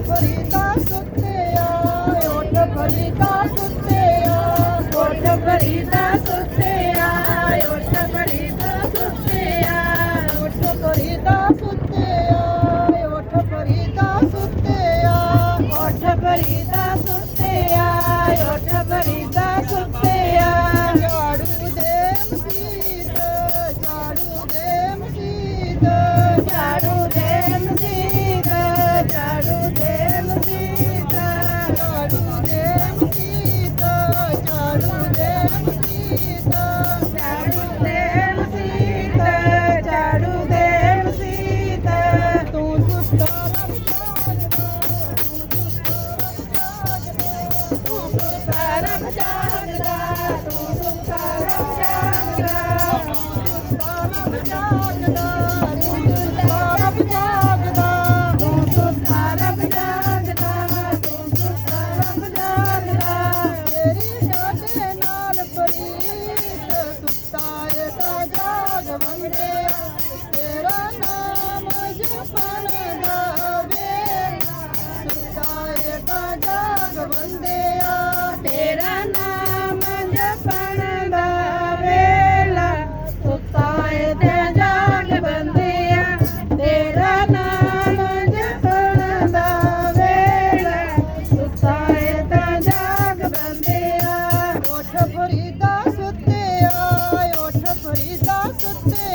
ਫਰੀਦਾ ਸੁੱਤਿਆ ਉੱਠ ਫਰੀਦਾ করতে